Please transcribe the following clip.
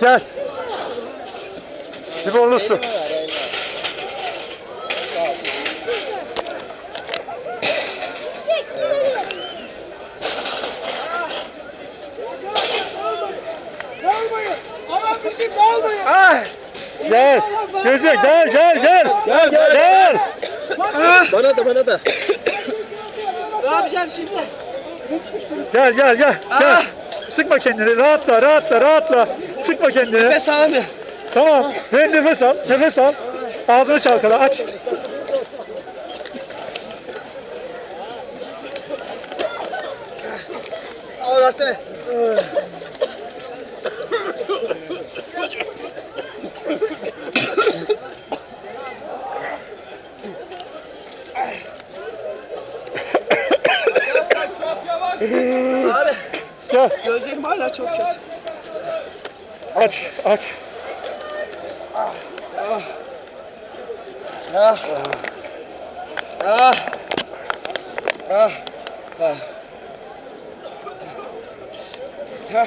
gel. Limonlu su. Kalmayın. Gel. Gözü gel gel gel. Gel gel. Gel. Bana da bana da. Ne yapacağım şimdi? Gel gel gel. Gel. Sıkma kendini. Rahatla rahatla rahatla. Sıkma kendini. Nefes alamıyor. Tamam. Ver nefes al. Nefes al. Ağzını çalkala. Aç. Al versene. Abi Gel. gözlerim hala çok kötü. Aç. Aç. Ah. Ah. Ah. Ah. Ah.